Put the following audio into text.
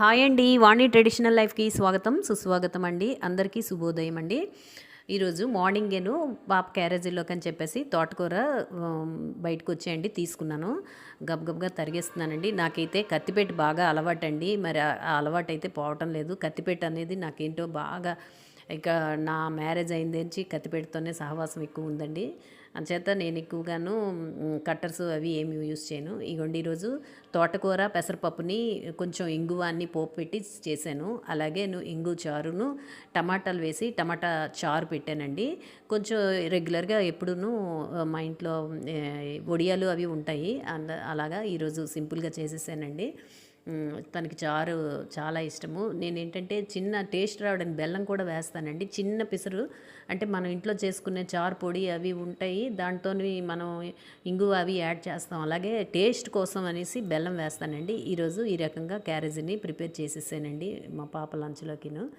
Hi అండి వాణి traditional లైఫ్కి స్వాగతం సుస్వాగతం అండి. అందరికీ శుభోదయం అండి. ఈరోజు మార్నింగేను పాప క్యారేజీలోకి అని చెప్పేసి తోటకూర బయటకు వచ్చేయండి తీసుకున్నాను. గబగబగా తరిగేస్తున్నానండి. నాకైతే కత్తిపేట బాగా అలవాటండి. మరి ఆ అలవాటు అయితే పోవటం లేదు. కత్తిపేట అనేది నాకేంటో బాగా ఇక నా మ్యారేజ్ అయింది నుంచి సహవాసం ఎక్కువ ఉందండి. అంచేత నేను ఎక్కువగాను కట్టర్స్ అవి ఏమి యూజ్ చేయను. ఇగోండి ఈరోజు తోటకూర పెసరపప్పుని కొంచెం ఇంగువ అన్ని పోపు పెట్టి చేశాను. అలాగే ను- ఇంగు చారును టమాటాలు వేసి టమాటా చారు పెట్టానండి. కొంచెం రెగ్యులర్గా ఎప్పుడూను మా ఇంట్లో వడియాలు అవి ఉంటాయి. అంద అలాగా ఈరోజు సింపుల్గా చేసేసానండి. తనకి చారు చాలా ఇష్టము. నేను ఏంటంటే చిన్న టేస్ట్ రావడానికి బెల్లం కూడా వేస్తానండి. చిన్న పిసరు అంటే మనం ఇంట్లో చేసుకునే చారు పొడి అవి ఉంటాయి. దాంతో మనం ఇంగువ అవి యాడ్ చేస్తాం. అలాగే టేస్ట్ కోసం అనేసి బెల్లం వేస్తానండి. ఈరోజు ఈ రకంగా క్యారేజీని ప్రిపేర్ చేసేసానండి మా పాప లంచ్లోకిను.